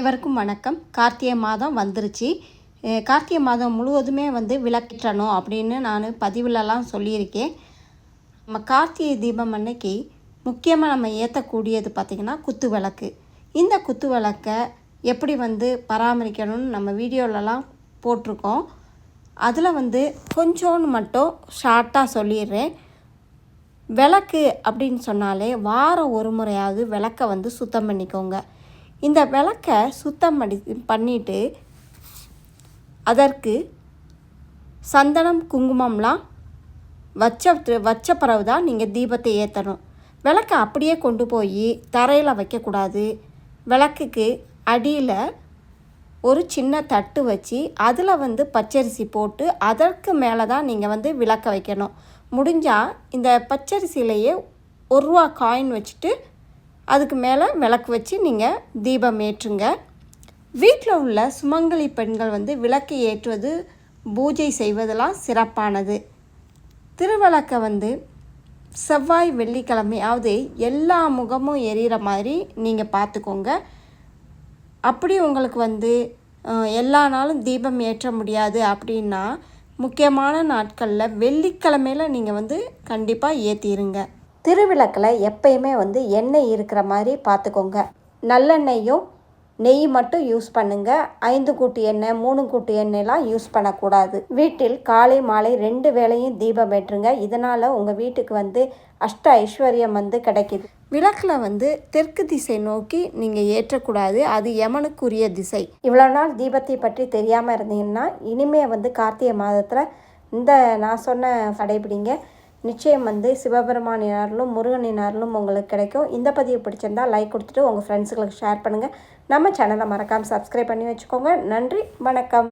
அனைவருக்கும் வணக்கம். கார்த்திகை மாதம் வந்துருச்சு. கார்த்திகை மாதம் முழுவதுமே வந்து விளக்கிட்டணும் அப்படின்னு நான் பதிவுலலாம் சொல்லியிருக்கேன். நம்ம கார்த்திகை தீபம் அன்னைக்கு முக்கியமாக நம்ம ஏற்றக்கூடியது பார்த்திங்கன்னா குத்து விளக்கு. இந்த குத்து விளக்கை எப்படி வந்து பராமரிக்கணும்னு நம்ம வீடியோலலாம் போட்டிருக்கோம். அதில் வந்து கொஞ்சோன்னு மட்டும் ஷார்ட்டாக சொல்லிடுறேன். விளக்கு அப்படின்னு சொன்னாலே வாரம் ஒரு முறையாவது விளக்கை வந்து சுத்தம் பண்ணிக்கோங்க. இந்த விளக்கை சுத்தம் பண்ணி பண்ணிட்டு அதற்கு சந்தனம் குங்குமம்லாம் வச்ச வச்ச பிறகு தான் நீங்கள் தீபத்தை ஏற்றணும் விளக்கை அப்படியே கொண்டு போய் தரையில் வைக்கக்கூடாது. விளக்குக்கு அடியில் ஒரு சின்ன தட்டு வச்சு அதில் வந்து பச்சரிசி போட்டு அதற்கு மேலே தான் நீங்கள் வந்து விளக்க வைக்கணும். முடிஞ்சால் இந்த பச்சரிசியிலையே ஒரு ரூபா காயின் வச்சுட்டு அதுக்கு மேலே விளக்கு வச்சு நீங்கள் தீபம் ஏற்றுங்க. வீட்டில் உள்ள சுமங்கலி பெண்கள் வந்து விளக்கு ஏற்றுவது பூஜை செய்வதெல்லாம் சிறப்பானது. திருவிளக்கை வந்து செவ்வாய் வெள்ளிக்கிழமையாவது எல்லா முகமும் எரியிற மாதிரி நீங்கள் பார்த்துக்கோங்க. அப்படி உங்களுக்கு வந்து எல்லா நாளும் தீபம் ஏற்ற முடியாது அப்படின்னா முக்கியமான நாட்களில் வெள்ளிக்கிழமையில் நீங்கள் வந்து கண்டிப்பாக ஏற்றிடுங்க திருவிளக்கில் எப்பயுமே வந்து எண்ணெய் இருக்கிற மாதிரி பார்த்துக்கோங்க நல்லெண்ணெயும் நெய் மட்டும் யூஸ் பண்ணுங்க. ஐந்து கூட்டு எண்ணெய் மூணு கூட்டு எண்ணெய்லாம் யூஸ் பண்ணக்கூடாது. வீட்டில் காலை மாலை ரெண்டு வேளையும் தீபம் ஏற்றுங்க. இதனால் உங்கள் வீட்டுக்கு வந்து அஷ்ட ஐஸ்வர்யம் வந்து கிடைக்கிது. விளக்கில் வந்து தெற்கு திசை நோக்கி நீங்கள் ஏற்றக்கூடாது. அது யமனுக்குரிய திசை. இவ்வளோ நாள் தீபத்தை பற்றி தெரியாமல் இருந்தீங்கன்னா இனிமே வந்து கார்த்திகை மாதத்தில் இந்த நான் சொன்ன கடைபிடிங்க. நிச்சயம் வந்து சிவபெருமானின் அருளும் முருகனின் அருளும் உங்களுக்கு கிடைக்கும். இந்த பதிவு பிடிச்சிருந்தா லைக் கொடுத்துட்டு உங்கள் ஃப்ரெண்ட்ஸுங்களுக்கு ஷேர் பண்ணுங்கள் நம்ம சேனலை மறக்காமல் சப்ஸ்கிரைப் பண்ணி வச்சுக்கோங்க. நன்றி வணக்கம்.